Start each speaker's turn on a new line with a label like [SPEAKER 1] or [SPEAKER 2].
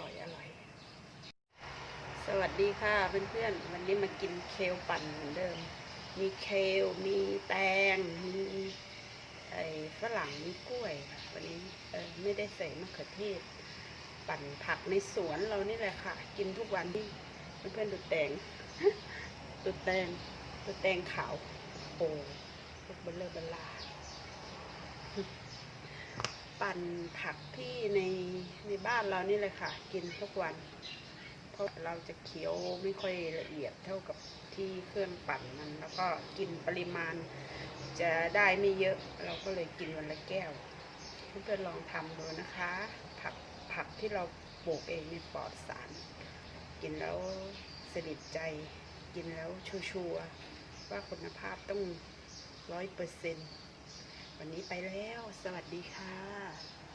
[SPEAKER 1] ร่อยอร่อย สวัสดีค่ะเพื่อนๆ วันนี้มากินเคลปั่นเหมือนเดิม มีเคลมีแตง มีไอ้ฝรั่ง มีกล้วยค่ะ วันนี้ไม่ได้ใส่มะเขือเทศ ปั่นผักในสวนเรานี่แหละค่ะ กินทุกวันที่เพื่อนๆดูแตงดูแตงดูแตงขาว โอ้ลูกเบลเลอร์เบลลา ปั่นผักที่ในในบ้านเรานี่เลยค่ะ กินทุกวัน เพราะเราจะเคี้ยวไม่ค่อยละเอียดเท่ากับที่เครื่องปั่นมัน แล้วก็กินปริมาณจะได้ไม่เยอะ เราก็เลยกินวันละแก้วเพื่อนๆลองทำดูนะคะ ผักผักที่เราปลูกเองในปลอดสาร กินแล้วสนิทใจ กินแล้วชัวร์ว่าคุณภาพต้องร้อยเปอร์เซ็นต์ วันนี้ไปแล้ว สวัสดีค่ะ